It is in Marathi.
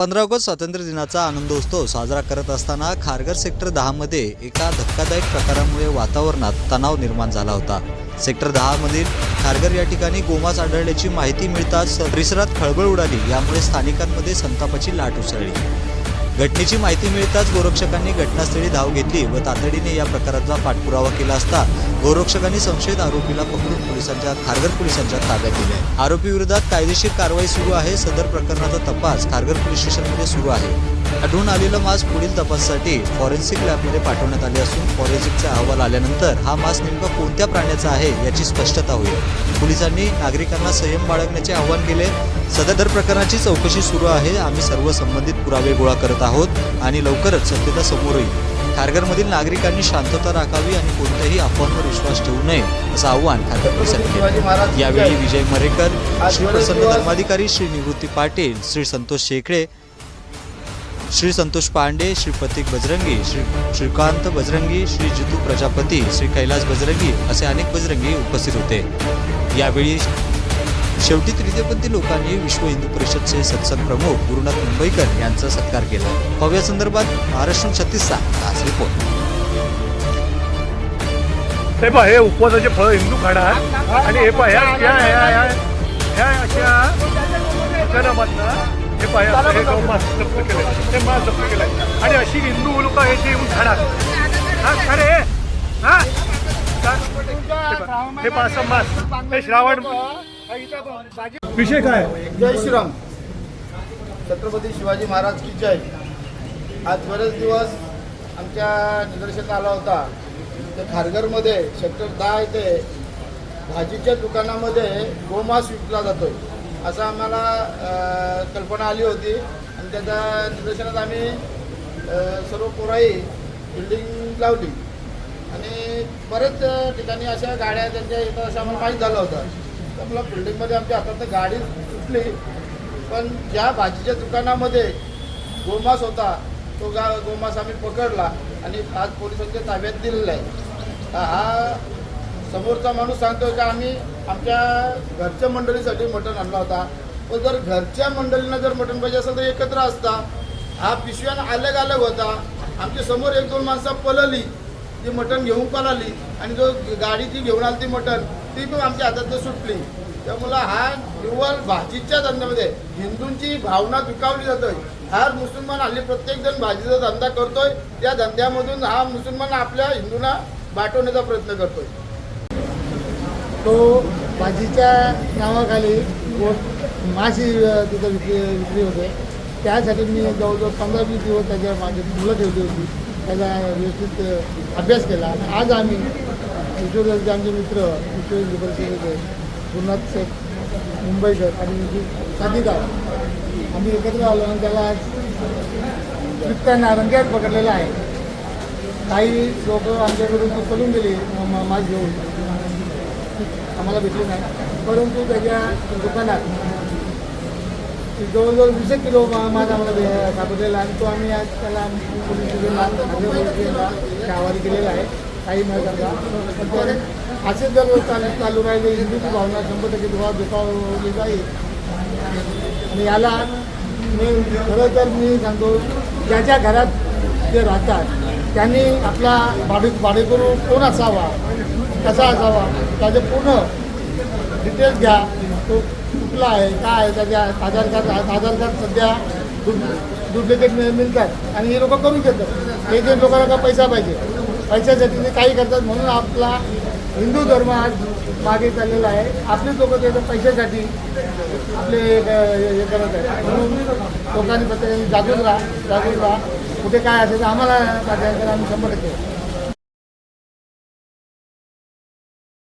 पंधरा ऑगस्ट स्वातंत्र्य दिनाचा आनंदोत्सव साजरा करत असताना खारघर सेक्टर दहामध्ये एका धक्कादायक प्रकारामुळे वातावरणात तणाव निर्माण झाला होता. सेक्टर दहामधील खारघर या ठिकाणी गोमास आढळल्याची माहिती मिळताच परिसरात खळबळ उडाली यामुळे स्थानिकांमध्ये संतापाची लाट उसळली. घटनेची माहिती मिळताच गोरक्षकांनी घटनास्थळी धाव घेतली व तातडीने या प्रकाराचा पाठपुरावा केला असता गोरक्षकांनी संशयित आरोपीला पकडून पोलिसांच्या खारघर पोलिसांच्या ताब्यात दिले. आरोपी विरोधात कायदेशीर कारवाई सुरू आहे सदर प्रकरणाचा तपास खारघर पोलीस स्टेशनमध्ये सुरू आहे. आढळून आलेला मास पुढील तपासासाठी फॉरेन्सिक लॅबमध्ये पाठवण्यात आले असून फॉरेन्सिकचा अहवाल आल्यानंतर हा मास नेमका कोणत्या प्राण्याचा आहे याची स्पष्टता होईल. पोलिसांनी नागरिकांना संयम बाळगण्याचे आवाहन केले. सदर प्रकरणाची चौकशी सुरू आहे. आम्ही सर्व संबंधित पुरावे गोळा करत आहोत आणि लवकरच सत्यता समोर येईल. खारघरमधील नागरिकांनी शांतता राखावी आणि कोणत्याही अफवांवर विश्वास ठेवू नये असं आव्हान खारघर पोलिसांनी यावेळी विजय मरेकर श्री प्रसन्न धर्माधिकारी श्री निवृत्ती पाटील श्री संतोष शेकडे श्री संतोष पांडे श्री प्रतीक बजरंगी श्री श्रीकांत बजरंगी श्री जितू प्रजापती श्री कैलास बजरंगी असे अनेक बजरंगी उपस्थित होते. यावेळी शेवटी तृतीयपंथी लोकांनी विश्व हिंदू परिषदचे सत्संग प्रमुख गुरुनाथ मुंबईकर यांचा सत्कार केला. भव्या संदर्भात महाराष्ट्र छत्तीसचा खास रिपोर्ट हे पहा हे उपवासाचे फळ हिंदू खाणार. आणि हे पहा ह्या ह्या ह्या ह्या ह्या अशा दुकानामधनं हे पहा हे असं हे गहू मास जप्त केलंय. हे मास जप्त केलंय. आणि अशी हिंदू लोक हे जे येऊन खाणार. हा खरे हे पहा असं मास. हे श्रावण विषय काय? जय श्रीराम. छत्रपती शिवाजी महाराज की जय. आज बरेच दिवस आमच्या निदर्शनात आला होता. ते खारघरमध्ये सेक्टर दहा येथे भाजीच्या दुकानामध्ये गोमास विकला जातो असं आम्हाला कल्पना आली होती. आणि त्याच्या निदर्शनात आम्ही सर्व पोराई बिल्डिंग लावली. आणि बरेच ठिकाणी अशा गाड्या त्यांच्या येतात असं आम्हाला माहीत झालं होतं. तर मला बिल्डिंगमध्ये आमच्या हातात गाडी सुटली पण ज्या भाजीच्या दुकानामध्ये गोमास होता तो गा गोमास आम्ही पकडला आणि आज पोलिसांच्या ताब्यात दिलेला आहे. हा- समोरचा माणूस सांगतोय का आम्ही आमच्या घरच्या मंडळीसाठी मटण आणला होता. पण जर घरच्या मंडळींना जर मटण पाहिजे असेल तर एकत्र असता. हा पिशव्यानं अलग अलग होता. आमच्यासमोर एक दोन माणसं पलली ती मटण घेऊन पळाली आणि जो गाडी जी घेऊन आली ती मटण. ती पण आमच्या हातात सुटली. त्यामुळं हा निव्वळ भाजीच्या धंद्यामध्ये हिंदूंची भावना दुखावली जातोय. हा मुसलमान हल्ली प्रत्येक जण भाजीचा धंदा करतोय. त्या धंद्यामधून हा मुसलमान आपल्या हिंदूंना बाटवण्याचा प्रयत्न करतोय. तो भाजीच्या नावाखाली माशी तिथं विक्री विक्री होते. त्यासाठी मी जवळजवळ पंधरा वीस दिवस त्याच्या माझी मुलं ठेवली होती. त्याचा व्यवस्थित अभ्यास केला. आणि आज आम्ही विश्वविद्यालयाचे आमचे मित्र विश्वविद्यालय परिषदेचे गुरुनाथ शेख मुंबईकर आणि साथीदार आम्ही एकत्र आलो आणि त्याला आज विकताना रंग्यात पकडलेला आहे. काही लोक आमच्याकडून ती पळून गेली मास घेऊन. आम्हाला भेटली नाही. परंतु त्याच्या दुकानात जवळजवळ वीस एक किलो मा- मास आम्हाला भे- सापडलेला आणि तो आम्ही आज त्याला पोलीस स्टेशनला केलेला आहे. काही महत्त्वाचा पण तर असेच जर चालू चालू राहिले हिंदूची भावना शंभर टक्के दुवा दुखावली जाईल. आणि याला मी खरं तर मी सांगतो ज्याच्या घरात जे राहतात त्यांनी आपला भाडे भाडेकरू कोण असावा कसा असावा त्याचे पूर्ण डिटेल्स घ्या. तो कुठला आहे काय आहे त्याच्या आधार कार्ड आधार कार्ड सध्या डुप्लिकेट मिळतात. आणि हे लोक करून घेतात. एक दोन लोकांना का पैसा पाहिजे. पैशासाठी ते काही करतात म्हणून आपला हिंदू धर्म आज मागे चाललेला आहे. आपले लोक त्याच्या पैशासाठी. आपले हे हे करत आहेत. म्हणून लोकांनी प्रत्येकाने जागृत राहा जागृत राहा. कुठे काय असेल तर आम्हाला आम्ही शंभर टक्के.